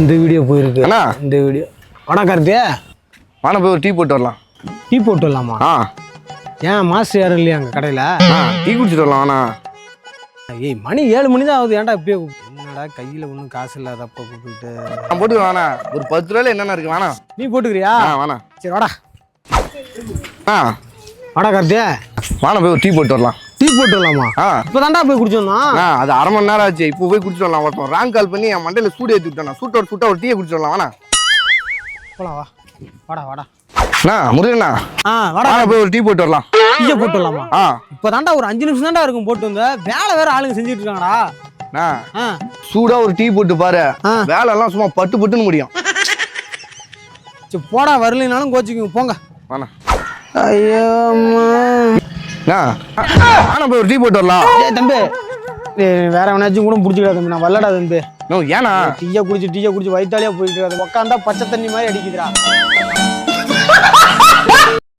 இந்த வீடியோ போயிருக்கு. அண்ணா. இந்த வீடியோ. வாடா கார்த்தியா வாண போய் ஒரு டீ போட்டு வரலாம். டீ போட்டு வரலாமா? ஆ. ஏன் மாஸ்டர் யாரும் இல்லையா அங்கே கடையில்? டீ குடிச்சிட்டு வரலாம் வாண்ணா. ஏய் மணி ஏழு மணி தான் ஆகுது. ஏன்டா இப்பயே? என்னடா கையில் ஒன்றும் காசு இல்லாதப்ப கூப்பிட்டு. நான் போட்டு வாண்ணா. ஒரு பத்து ரூபாயில என்னென்ன இருக்கு வேணா நீ போட்டுக்கிறியா? ஆ வாண்ணா. சரி வாடா. ஆ. வாடா கார்த்தியா வாண போய் ஒரு டீ போட்டு வரலாம். டீ போட்டு வரலாமா ஆ. இப்போ தாண்டா போய் குடிச்சோம்னா? அது அரை மணி நேரம் ஆச்சு. இப்போ போய் குடிச்சிட்டு வரலாம். ஒருத்தன் ராங் கால் பண்ணி என் மண்டையில சூடு ஏற்றி விட்டான். சூட்டோட சூட்டா ஒரு டீயை வாண்ணா. போலாம் வா. வாடா வாடா. அண்ணா முருகண்ணா. ஆ வாடா. வாண போய் ஒரு டீ போட்டு வரலாம். டீயை போட்டு வரலாமா? ஆ. இப்போ தாண்டா ஒரு அஞ்சு நிமிஷம் தாண்டா இருக்கும் போட்டு வந்த. வேலை வேற ஆளுங்க செஞ்சுட்டு இருக்காங்கடா. சூடா ஒரு டீ போட்டு பாரு. வேலை எல்லாம் சும்மா பட்டு பட்டுன்னு முடியும். போடா வரலைனாலும் கோச்சிக்குங்க. போங்க. வாண்ணா. ஐயோ வாண போய் ஒரு டீ போட்டு வரலாம். தம்பி. வேற எவனாச்சும் கூட பிடிச்சிக்கடா தம்பி. நான் வரலடா தம்பி. ஏண்ணா டீயை குடிச்சு டீயை குடிச்சு வயிற்றாலியா போயிட்டு உட்காந்தா பச்சை தண்ணி மாதிரி அடிக்குதுடா.